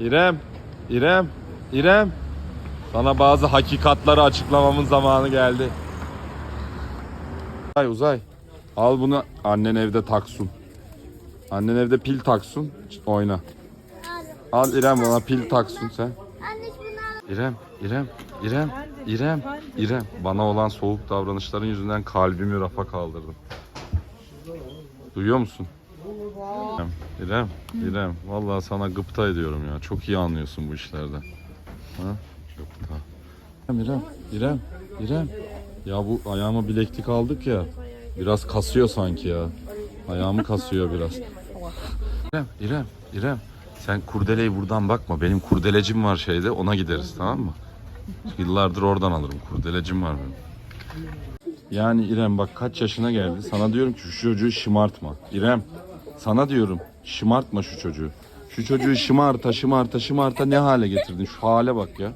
İrem, İrem, İrem. Sana bazı hakikatları açıklamamın zamanı geldi. Uzay, uzay. Al bunu annen evde taksun. Annen evde pil taksun, oyna. Al İrem bana pil taksun sen. İrem, İrem, İrem, İrem, İrem. Bana olan soğuk davranışların yüzünden kalbimi rafa kaldırdım. Duyuyor musun? İrem, İrem, İrem. Vallahi sana gıpta ediyorum ya. Çok iyi anlıyorsun bu işlerden. Ha? Gıpta. İrem, İrem, İrem, İrem. Ya bu ayağıma bileklik aldık ya. Biraz kasıyor sanki ya. Ayağımı kasıyor biraz. İrem, İrem, İrem. Sen kurdeleyi buradan bakma. Benim kurdelecim var şeyde. Ona gideriz tamam mı? Yıllardır oradan alırım. Kurdelecim var benim. Yani İrem bak kaç yaşına geldi. Sana diyorum ki şu çocuğu şımartma. İrem sana diyorum şımartma şu çocuğu. Şu çocuğu şımarta şımarta şımarta ne hale getirdin? Şu hale bak ya.